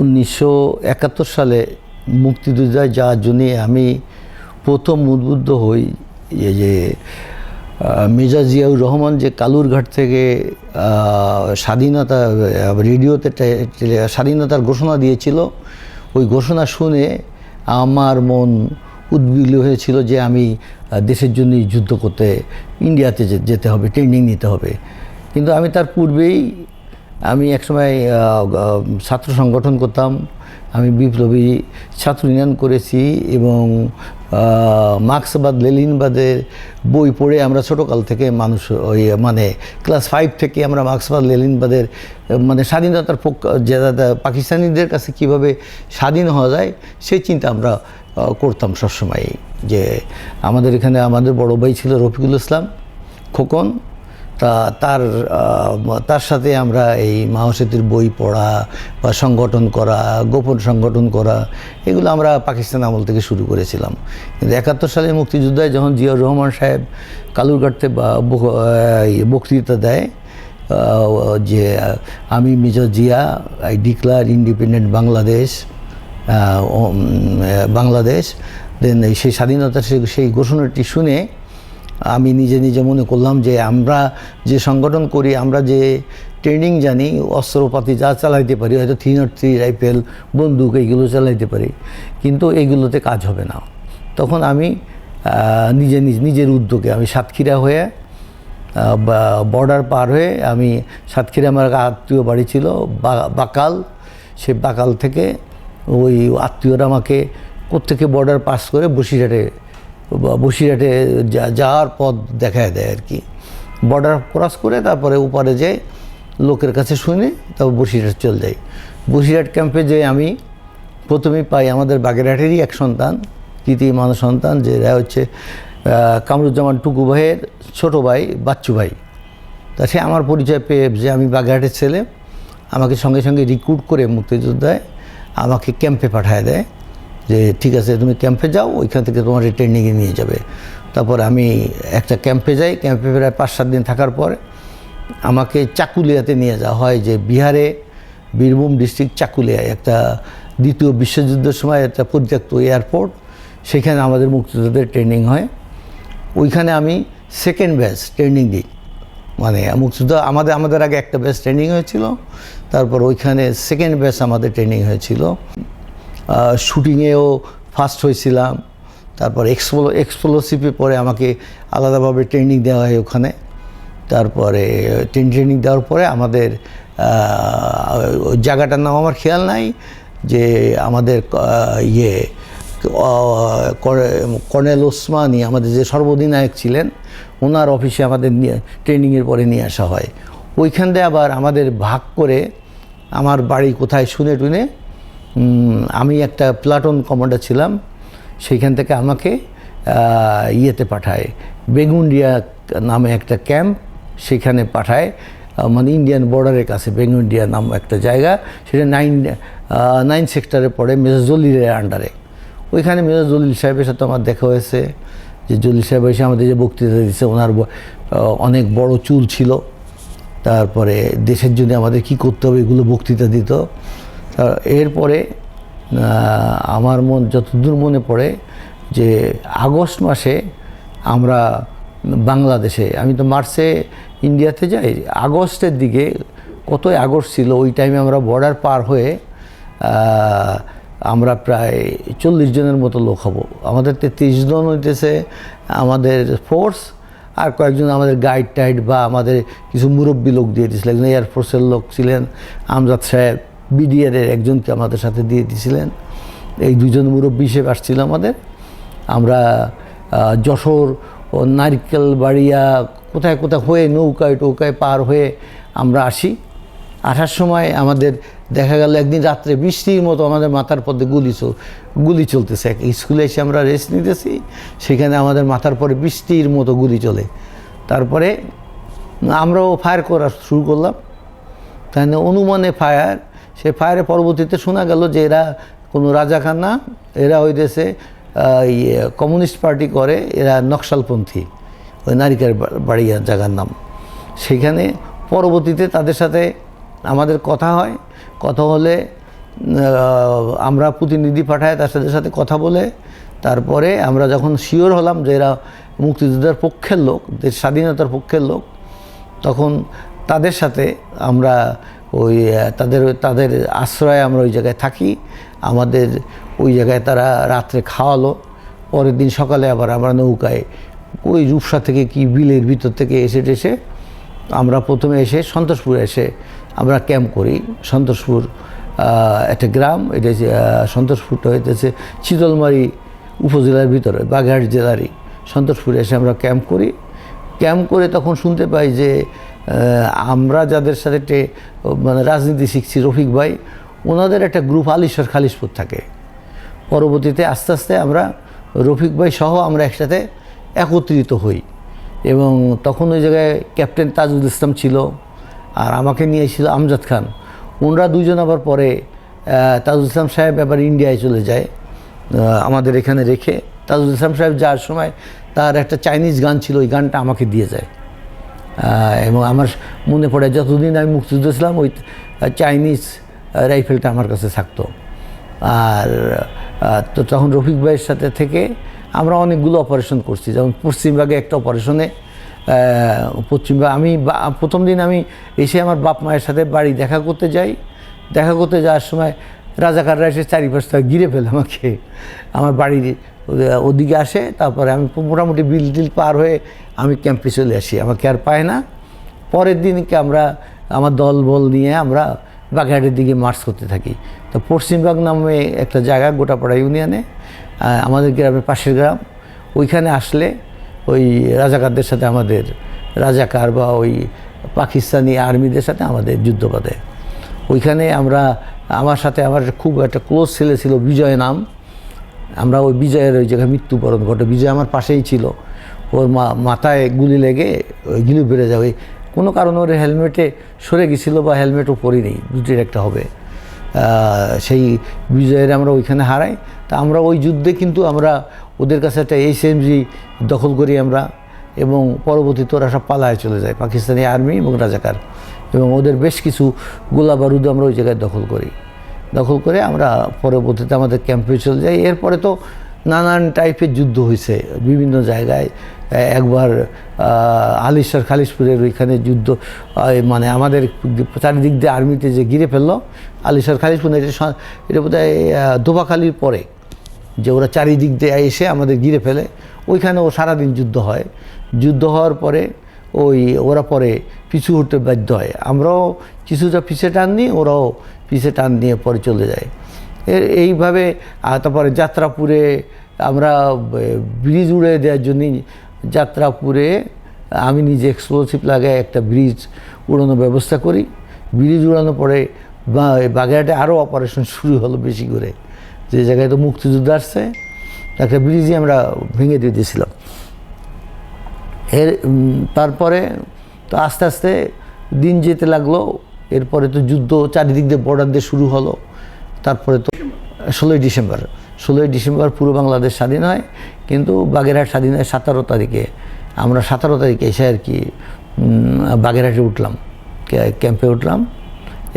উনিশশো একাত্তর সালে মুক্তিযোদ্ধায় যাওয়ার জন্যে আমি প্রথম উদ্বুদ্ধ হই এই যে মেজর জিয়াউর রহমান যে কালুরঘাট থেকে স্বাধীনতা রেডিওতে স্বাধীনতার ঘোষণা দিয়েছিল, ওই ঘোষণা শুনে আমার মন উদ্বিগ্ন হয়েছিল যে আমি দেশের জন্যই যুদ্ধ করতে ইন্ডিয়াতে যেতে হবে, ট্রেনিং নিতে হবে। কিন্তু আমি তার পূর্বেই আমি একসময় ছাত্র সংগঠন করতাম। আমি বিপ্লবী ছাত্র ইউনিয়ন করেছি এবং মার্ক্সবাদ লেলিনবাদের বই পড়ে আমরা ছোটোকাল থেকে মানুষ ওই মানে ক্লাস ফাইভ থেকে আমরা মার্ক্সবাদ লেলিনবাদের মানে স্বাধীনতার পক্ষ পাকিস্তানিদের কাছে কীভাবে স্বাধীন হওয়া যায়, সেই চিন্তা আমরা করতাম সবসময় যে আমাদের এখানে আমাদের বড় ভাই ছিল রফিকুল ইসলাম খোকন তা তার তার সাথে আমরা এই মাহসেতুর বই পড়া বা সংগঠন করা, গোপন সংগঠন করা, এগুলো আমরা পাকিস্তান আমল থেকে শুরু করেছিলাম। কিন্তু একাত্তর সালে মুক্তিযোদ্ধায় যখন জিয়াউর রহমান সাহেব কালুরঘাটতে বক্তৃতা দেয় যে আমি major Zia, I declare independent Bangladesh Bangladesh, then সেই স্বাধীনতার সেই- সেই ঘোষণাটি শুনে আমি নিজে নিজে মনে করলাম যে আমরা যে সংগঠন করি, আমরা যে ট্রেনিং জানি, অস্ত্রপাতি যা চালাইতে পারি, হয়তো থ্রি নট থ্রি রাইফেল, বন্দুক, এইগুলো চালাইতে পারি, কিন্তু এগুলোতে কাজ হবে না। তখন আমি নিজে নিজ, নিজের উদ্যোগে আমি সাতক্ষীরা হয়ে বর্ডার পার হয়ে আমি সাতক্ষীরা আমার আত্মীয় বাড়ি ছিল বাকাল। সে বাকাল থেকে ওই আত্মীয়রা আমাকে কোত্থেকে বর্ডার পাস করে বসিরহাটে বসিরহাটে যা- যাওয়ার পথ দেখায় দেয় আর কি। বর্ডার ক্রস করে তারপরে উপারে যাই লোকের কাছে শুনে তারপর বসিরহাট চলে যাই। বসিরহাট ক্যাম্পে যে আমি প্রথমেই পাই আমাদের বাগেরহাটেরই এক সন্তান তৃতীয় মানুষ সন্তান, যে এরা হচ্ছে কামরুজ্জামান টুকু ভাইয়ের ছোটো ভাই বাচ্চু ভাই। তা সে আমার পরিচয় পেয়ে যে আমি বাগেরহাটের ছেলে, আমাকে সঙ্গে সঙ্গে রিক্রুট করে মুক্তিযোদ্ধায় আমাকে ক্যাম্পে পাঠায় দেয়। যে, ঠিক আছে, তুমি ক্যাম্পে যাও, ওইখান থেকে তোমার ট্রেনিংয়ে নিয়ে যাবে। তারপর আমি একটা ক্যাম্পে যাই, ক্যাম্পে প্রায় পাঁচ সাত দিন থাকার পর আমাকে চাকুলিয়াতে নিয়ে যাওয়া হয় যে, বিহারে বীরভূম ডিস্ট্রিক্ট চাকুলিয়ায়, একটা দ্বিতীয় বিশ্বযুদ্ধের সময় একটা পরিত্যক্ত এয়ারপোর্ট, সেখানে আমাদের মুক্তিযোদ্ধাদের ট্রেনিং হয়। ওইখানে আমি সেকেন্ড ব্যাচ ট্রেনিং দিই। মানে মুক্তিযোদ্ধা, আমাদের আমাদের আগে একটা ব্যাচ ট্রেনিং হয়েছিল, তারপর ওইখানে সেকেন্ড ব্যাচ আমাদের ট্রেনিং হয়েছিল। শুটিংয়েও ফার্স্ট হয়েছিলাম। তারপর এক্সপ্লো এক্সপ্লোসিভে পরে আমাকে আলাদাভাবে ট্রেনিং দেওয়া হয় ওখানে। তারপরে ট্রেন দেওয়ার পরে আমাদের জায়গাটার নাম আমার খেয়াল নাই, যে আমাদের ইয়ে কর্নেল ওসমানি আমাদের যে সর্বধিনায়ক ছিলেন, ওনার অফিসে আমাদের নিয়ে ট্রেনিংয়ের পরে নিয়ে আসা হয়। ওইখান দিয়ে আবার আমাদের ভাগ করে আমার বাড়ি কোথায় শুনে টুনে আমি একটা প্লাটন কমান্ডার ছিলাম, সেইখান থেকে আমাকে ইয়েতে পাঠায়। বেগুন্ডিয়া নামে একটা ক্যাম্প সেখানে পাঠায় মানে ইন্ডিয়ান বর্ডারের কাছে বেগুন্ডিয়া নাম একটা জায়গা, সেটা নাইন নাইন সেক্টরে পড়ে মেজর জলিলের আন্ডারে ওইখানে মেজর জলিল সাহেবের সাথে আমার দেখা হয়েছে, যে জলিল সাহেব এসে আমাদের যে বক্তৃতা দিচ্ছে ওনার অনেক বড় চুল ছিল। তারপরে দেশের জন্য আমাদের কি করতে হবে এগুলো বক্তৃতা দিত। এরপরে আমার মন যতদূর মনে পড়ে যে আগস্ট মাসে আমরা বাংলাদেশে, আমি তো মার্চে ইন্ডিয়াতে যাই, আগস্টের দিকে কতই আগস্ট ছিল, ওই টাইমে আমরা বর্ডার পার হয়ে আমরা প্রায় চল্লিশ জনের মতো লোক হব। আমাদের তেত্রিশ জন হইতেছে আমাদের ফোর্স আর কয়েকজন আমাদের গাইড টাইড বা আমাদের কিছু মুরব্বী লোক দিয়ে দিয়েছিল। একজন এয়ারফোর্সের লোক ছিলেন, আমজাদ সাহেব বিডিআরের একজনকে আমাদের সাথে দিয়ে দিয়েছিলেন। এই দুজন মুরব্বী হিসেবে আসছিল আমাদের। আমরা যশোর ও নারকেল বাড়িয়া কোথায় কোথায় হয়ে নৌকায় টৌকায় পার হয়ে আমরা আসি। আসার সময় আমাদের দেখা গেল একদিন রাত্রে বৃষ্টির মতো আমাদের মাথার পথে গুলি চল, গুলি চলতেছে। এক স্কুলে এসে আমরা রেস্ট নিতেছি, সেখানে আমাদের মাথার পরে বৃষ্টির মতো গুলি চলে। তারপরে আমরাও ফায়ার করা শুরু করলাম। তাহলে অনুমানে ফায়ার সে ফায়ারে পরবর্তীতে শোনা গেল যে এরা কোনো রাজাকার না এরা ওই দেশে ইয়ে, কমিউনিস্ট পার্টি করে এরা নকশালপন্থী ওই নারিকার বাড়িয়া জায়গার নাম। সেখানে পরবর্তীতে তাদের সাথে আমাদের কথা হয়। কথা হলে আমরা প্রতিনিধি পাঠায় তার সাথে সাথে কথা বলে। তারপরে আমরা যখন শিওর হলাম যে এরা মুক্তিযোদ্ধার পক্ষের লোক দেশ স্বাধীনতার পক্ষের লোক তখন তাদের সাথে আমরা ওই তাদের তাদের আশ্রয়ে আমরা ওই জায়গায় থাকি। আমাদের ওই জায়গায় তারা রাত্রে খাওয়ালো। পরের দিন সকালে আবার আমরা নৌকায় ওই রূপসা থেকে কি বিলের ভিতর থেকে এসে টেসে আমরা প্রথমে এসে সন্তোষপুরে এসে আমরা ক্যাম্প করি। সন্তোষপুর একটা গ্রাম। এটা সন্তোষপুরটা হইতেছে শীতলমারি উপজেলার ভিতরে বাগেরহাট জেলারই। সন্তোষপুরে এসে আমরা ক্যাম্প করি। ক্যাম্প করে তখন শুনতে পাই যে আমরা যাদের সাথে মানে রাজনীতি শিখছি, রফিক ভাই, ওনাদের একটা গ্রুপ আলিশ্বর খালিশপুর থাকে। পরবর্তীতে আস্তে আস্তে আমরা রফিক ভাই সহ আমরা একসাথে একত্রিত হই। এবং তখন ওই জায়গায় ক্যাপ্টেন তাজুল ইসলাম ছিল, আর আমাকে নিয়ে ছিল আমজাদ খান। ওনারা দুজন আবার পরে তাজুল ইসলাম সাহেব এবার ইন্ডিয়ায় চলে যায় আমাদের এখানে রেখে। তাজুল ইসলাম সাহেব যাওয়ার সময় তার একটা চাইনিজ গান ছিল, ওই গানটা আমাকে দিয়ে যায়। এবং আমার মনে পড়ে যতদিন আমি মুক্তিযুদ্ধ ছিলাম, ওই চাইনিজ রাইফেলটা আমার কাছে থাকতো। আর তো তখন রফিক ভাইয়ের সাথে থেকে আমরা অনেকগুলো অপারেশন করছি। যেমন পশ্চিমবাগে একটা অপারেশনে পশ্চিমবাগ আমি প্রথম দিন আমি এসে আমার বাপ মায়ের সাথে বাড়ি দেখা করতে যাই। দেখা করতে যাওয়ার সময় রাজাকাররা এসে চারিপাশটা ঘিরে ফেলে আমাকে। আমার বাড়ির ওদিকে আসে, তারপরে আমি মোটামুটি বিল টিল পার হয়ে আমি ক্যাম্পে চলে আসি, আমাকে আর পায় না। পরের দিনকে আমরা, আমার দল বল নিয়ে আমরা বাগেরহাটের দিকে মার্চ করতে থাকি। তো পশ্চিমবাগ নামে একটা জায়গা, গোটাপাড়া ইউনিয়নে আমাদের গ্রামের পাশের গ্রাম। ওইখানে আসলে ওই রাজাকারদের সাথে আমাদের রাজাকার বা ওই পাকিস্তানি আর্মিদের সাথে আমাদের যুদ্ধ বাঁধে। ওইখানে আমরা, আমার সাথে আমার খুব একটা ক্লোজ ছেলে ছিল বিজয় নাম। আমরা ওই বিজয়ের ওই জায়গায় মৃত্যুবরণ ঘটে। বিজয় আমার পাশেই ছিল। ওর মাথায় গুলি লেগে ওই গিলু বেড়ে যাবে কোনো কারণে ওর হেলমেটে সরে গেছিল বা হেলমেটও পরি নেই, দুটির একটা হবে। সেই বিজয়ের আমরা ওইখানে হারাই। তা আমরা ওই যুদ্ধে কিন্তু আমরা ওদের কাছে একটা এইচএমজি দখল করি আমরা এবং পরবর্তীতে ওরা সব পালায় চলে যায়, পাকিস্তানি আর্মি এবং রাজাকার। এবং ওদের বেশ কিছু গোলা বারুদ আমরা ওই জায়গায় দখল করি। দখল করে আমরা পরবর্তীতে আমাদের ক্যাম্পে চলে যাই। এরপরে তো নানান টাইপের যুদ্ধ হয়েছে বিভিন্ন জায়গায় একবার আলিশ্বর খালিশপুরের ওইখানে যুদ্ধ মানে আমাদের চারিদিক দিয়ে আর্মিতে যে ঘিরে ফেলল, আলিশ্বর খালিশপুর এটা এটা বোধ হয় দোবাখালির পরে যে ওরা চারিদিক দিয়ে এসে আমাদের ঘিরে ফেলে। ওইখানে ও সারাদিন যুদ্ধ হয়। যুদ্ধ হওয়ার পরে ওই ওরা পরে পিছু হতে বাধ্য হয়। আমরাও কিছুটা পিছে টান নিই, ওরাও পিছে টান নিয়ে পরে চলে যায়। এর এইভাবে তারপরে যাত্রাপুরে আমরা ব্রিজ উড়ে দেওয়ার জন্যই যাত্রাপুরে আমি নিজে এক্সপ্লোসিভ লাগায় একটা ব্রিজ উড়ানোর ব্যবস্থা করি। ব্রিজ উড়ানোর পরে বাগেরহাটে আরও অপারেশন শুরু হলো বেশি করে। যে জায়গায় তো মুক্তিযুদ্ধ আসছে, একটা ব্রিজই আমরা ভেঙে দিয়ে দিয়েছিলাম। এর তারপরে তো আস্তে আস্তে দিন যেতে লাগল, এরপরে তো যুদ্ধ চারিদিক দিয়ে বর্ডার দিয়ে শুরু হলো। তারপরে তো ষোলোই ডিসেম্বর ষোলোই ডিসেম্বর পুরো বাংলাদেশ স্বাধীন হয়, কিন্তু বাগেরহাট স্বাধীন হয় সতেরো তারিখে। আমরা সতেরো তারিখে এসে আর কি বাগেরহাটে উঠলাম ক্যাম্পে উঠলাম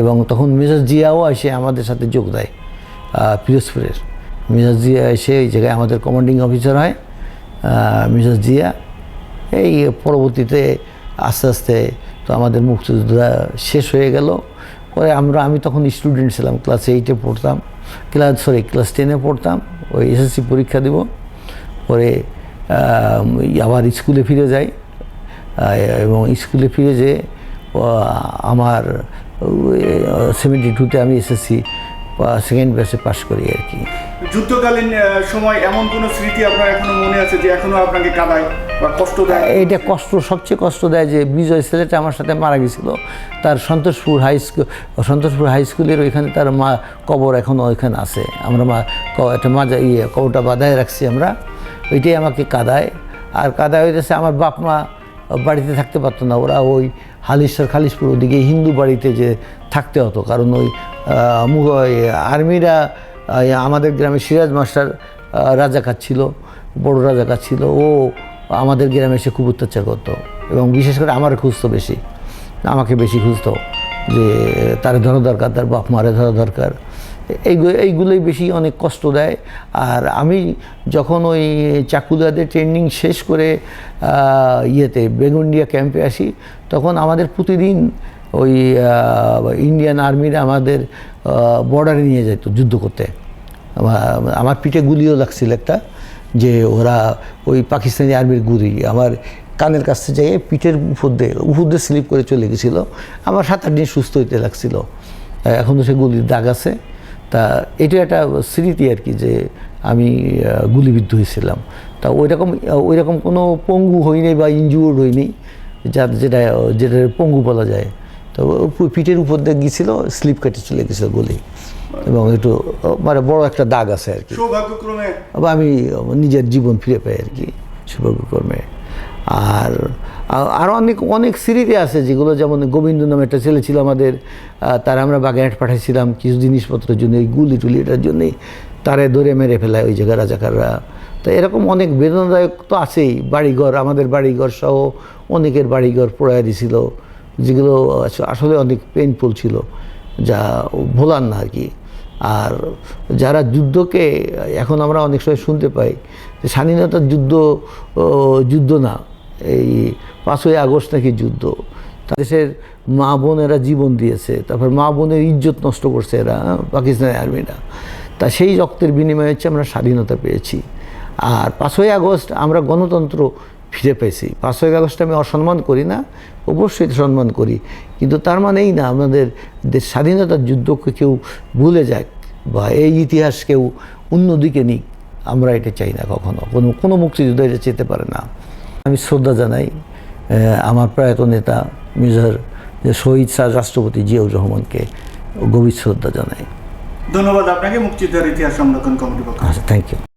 এবং তখন মেজর জিয়াও এসে আমাদের সাথে যোগ দেয় পিরোজপুরের। মেজর জিয়া এসে এই জায়গায় আমাদের কমান্ডিং অফিসার হয় মেজর জিয়া। এই পরবর্তীতে আস্তে আস্তে তো আমাদের মুক্তিযুদ্ধ শেষ হয়ে গেল। পরে আমরা, আমি তখন স্টুডেন্ট ছিলাম ক্লাস এইটে পড়তাম। ক্লাস সরি ক্লাস টেনে পড়তাম, ওই এসএসসি পরীক্ষা দিব। পরে আবার স্কুলে ফিরে যাই। এবং স্কুলে ফিরে যেয়ে আমার সেভেন্টি টুতে আমি এসএসসি সেকেন্ড ব্যাচে পাশ করি আর কি। যুদ্ধকালীন সময় এমন কোনো স্মৃতি আপনার এখনও মনে আছে যে এখনও আপনাকে কাঁদায় বা কষ্ট দেয়? এইটা কষ্ট, সবচেয়ে কষ্ট দেয় যে বিজয় ছেলেটা আমার সাথে মারা গেছিল। তার Santoshpur high school Santoshpur high স্কুলের ওইখানে তার মা কবর এখনও ওইখানে আছে। আমরা মা একটা মাজা ইয়ে কবরটা বাঁধায় রাখছি আমরা। ওইটাই আমাকে কাদায়। আর কাদায় হইতেছে আমার বাপ মা বাড়িতে থাকতে পারতো না। ওরা ওই হালিশ্বর খালিশপুর ওদিকে হিন্দু বাড়িতে যে থাকতে হতো। কারণ ওই আর্মিরা আমাদের গ্রামে সিরাজ মাস্টার রাজাকার ছিল, বড় রাজাকার ছিল। ও আমাদের গ্রামে এসে খুব অত্যাচার করতো এবং বিশেষ করে আমার খুঁজতো বেশি। আমাকে বেশি খুঁজতো যে, তার ধরা দরকার, তার বাপ মারে ধরা দরকার। এইগুলো এইগুলোই বেশি অনেক কষ্ট দেয়। আর আমি যখন ওই চাকুলিয়াতে ট্রেনিং শেষ করে ইয়েতে বেগুন্ডিয়া ক্যাম্পে আসি, তখন আমাদের প্রতিদিন ওই ইন্ডিয়ান আর্মিরা আমাদের বর্ডারে নিয়ে যেত যুদ্ধ করতে। আমার- পিঠে গুলিও লাগছিল একটা, যে ওরা ওই পাকিস্তানি আর্মির গুলি। আমার কানের কাছে যেয়ে পিঠের উপর দিয়ে স্লিপ করে চলে গেছিল। আমার সাত আট দিন সুস্থ হইতে লাগছিল। এখন তো সে গুলির দাগ আছে। তা এটা একটা স্মৃতি আর কি, যে আমি গুলিবিদ্ধ হয়েছিলাম। তা ওই রকম ওই রকম কোনো পঙ্গু হয়নি বা ইনজুর্ড হয়নি, যা, যেটা যেটা পঙ্গু বলা যায়। তো পিঠের উপর দিয়ে গিয়েছিল স্লিপ কেটে চলে গেছিল গুলি। এবং একটু মানে বড় একটা দাগ আছে আর কি। আমি নিজের জীবন ফিরে পাই আর কি সৌভাগ্যকর্মে। আর আ- আরও অনেক অনেক স্মৃতি আছে যেগুলো যেমন গোবিন্দ নামে একটা ছেলে ছিল আমাদের তার আমরা বাগেরহাট পাঠাইছিলাম কিছু জিনিসপত্রের জন্য এই গুলি টুলি এটার জন্যেই তারে ধরে মেরে ফেলায় ওই জায়গায় রাজাকাররা। তো এরকম অনেক বেদনাদায়ক তো আছেই বাড়িঘর আমাদের বাড়িঘর সহ অনেকের বাড়িঘর পোড়ায় দিছিল। যেগুলো আসলে অনেক পেইনফুল ছিল, যা ভোলার না আর কি। আর যারা যুদ্ধকে, এখন আমরা অনেক সময় শুনতে পাই যে স্বাধীনতার যুদ্ধ যুদ্ধ না, এই পাঁচই আগস্ট নাকি যুদ্ধ। দেশের মা বোনেরা জীবন দিয়েছে, তারপর মা বোনের ইজ্জত নষ্ট করছে এরা পাকিস্তানের পাকিস্তানি আর্মিরা তা সেই রক্তের বিনিময়ে হচ্ছে আমরা স্বাধীনতা পেয়েছি। আর পাঁচই আগস্ট আমরা গণতন্ত্র ফিরে পেয়েছি। পাঁচই আগস্ট আমি অসম্মান করি না অবশ্যই সম্মান করি। কিন্তু তার মানেই না আমাদের দেশ স্বাধীনতার যুদ্ধকে কেউ ভুলে যাক বা এই ইতিহাস কেউ অন্যদিকে নিক। আমরা এটা চাই না কখনো। কোনো কোনো মুক্তিযুদ্ধ এটা চেতে পারে না। আমি শ্রদ্ধা জানাই আমার প্রয়াত নেতা মেজর যে শহীদ স্যার রাষ্ট্রপতি জিয়াউর রহমানকে গভীর শ্রদ্ধা জানাই। ধন্যবাদ আপনাকে। মুক্তিযুদ্ধের ইতিহাস সংরক্ষণ কমিটির পক্ষ আচ্ছা থ্যাংক ইউ